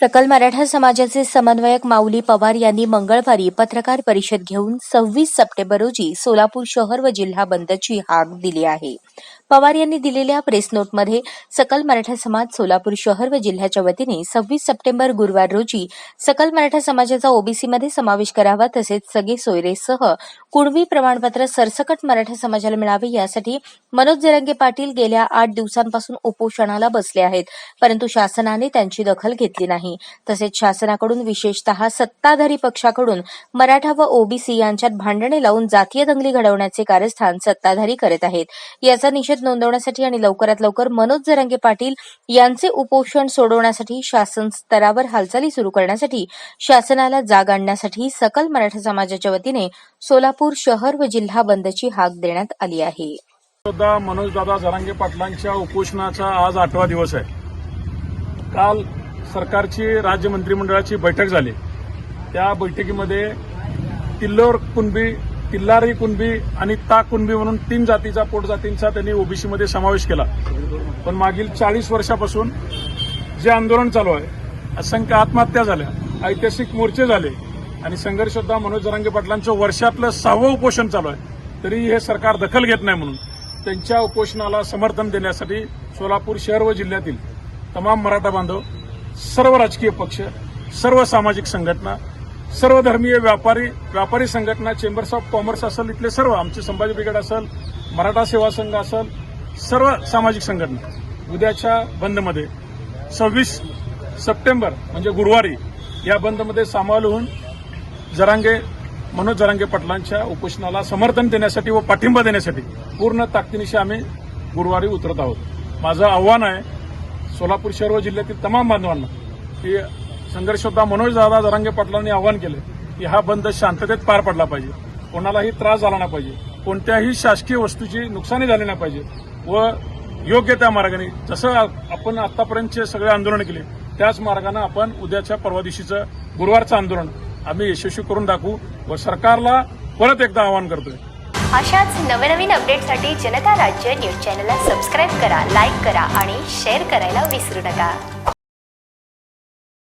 सकल मराठा समाजाचे समन्वयक माऊली पवार यांनी मंगळवारी पत्रकार परिषद घेऊन सव्वीस सप्टेंबर रोजी सोलापूर शहर व जिल्हा बंदची हाक दिली आहे. पवार यांनी दिलेल्या प्रेस नोटमध्ये सकल मराठा समाज सोलापूर शहर व जिल्ह्याच्या वतीने सव्वीस सप्टेंबर गुरुवार रोजी सकल मराठा समाजाचा ओबीसीमध्ये समावेश करावा तसेच सगळे सोयरेसह कुणबी प्रमाणपत्र सरसकट मराठा समाजाला मिळावे यासाठी मनोज जरंगे पाटील गेल्या आठ दिवसांपासून उपोषणाला बसले आहेत. परंतु शासनाने त्यांची दखल घेतली नाही. तसेच शासनाकडून विशेषतः सत्ताधारी पक्षाकडून मराठा व ओबीसी यांच्यात भांडणे लावून जातीय दंगली घडवण्याचे कारस्थान सत्ताधारी करत आहेत. याचा निषेध नोंदवण्यासाठी आणि लवकरात लवकर मनोज जरंगे पाटील यांचे उपोषण सोडवण्यासाठी शासन स्तरावर हालचाली सुरू करण्यासाठी शासनाला जाग आणण्यासाठी सकल मराठा समाजाच्या वतीने सोलापूर शहर व जिल्हा बंदची हाक देण्यात आली आहे. मनोजदादा जरांगे पाटलांच्या उपोषणाचा आज आठवा दिवस आहे. काल सरकारची राज्य मंत्रिमंडळाची बैठक झाली. त्या बैठकीमध्ये किल्लोर कुणबी तिल्लारी कुणबी आणि ता कुणबी म्हणून तीन जातीचा पोटजातींचा त्यांनी ओबीसीमध्ये समावेश केला. पण मागील चाळीस वर्षापासून जे आंदोलन चालू आहे असंख्य आत्महत्या झाल्या ऐतिहासिक मोर्चे झाले आणि संघर्षोद्धा मनोज जरांगे पाटलांचं वर्षातलं सहावं उपोषण चालू आहे तरी हे सरकार दखल घेत नाही म्हणून त्यांच्या उपोषणाला समर्थन देण्यासाठी सोलापूर शहर व जिल्ह्यातील तमाम मराठा बांधव सर्व राजकीय पक्ष सर्व सामाजिक संघटना सर्व धर्मीय व्यापारी व्यापारी संघटना चेंबर्स ऑफ कॉमर्स असेल इथले सर्व आमचे संभाजी ब्रिगेड असेल मराठा सेवा संघ असेल सर्व सामाजिक संघटना उद्याच्या बंदमध्ये सव्वीस सप्टेंबर म्हणजे गुरुवारी या बंदमध्ये सामावल होऊन जरांगे मनोज जरांगे पाटलांच्या उपोषणाला समर्थन देण्यासाठी व पाठिंबा देण्यासाठी पूर्ण ताकदीनिशी आम्ही गुरुवारी उतरत आहोत. माझं आव्हान आहे सोलापूर शहर व जिल्ह्यातील तमाम बांधवांना की संघर्षोद्धा मनोज दादा जरांगे पाटलांनी आवाहन केलं की हा बंद शांततेत पार पडला पाहिजे. कोणालाही त्रास झाला नाही पाहिजे. कोणत्याही शासकीय वस्तूची नुकसानी झाली नाही पाहिजे. व योग्य त्या मार्गाने जसं आपण आतापर्यंतचे सगळे आंदोलन केले त्याच मार्गानं आपण उद्याच्या परवा दिवशीचं गुरुवारचं आंदोलन आम्ही यशस्वी करून दाखवू व सरकारला परत एकदा आवाहन करतोय. अशाच नवनवीन अपडेटसाठी जनता राज्य न्यूज चॅनलला सबस्क्राईब करा लाईक करा आणि शेअर करायला विसरू नका.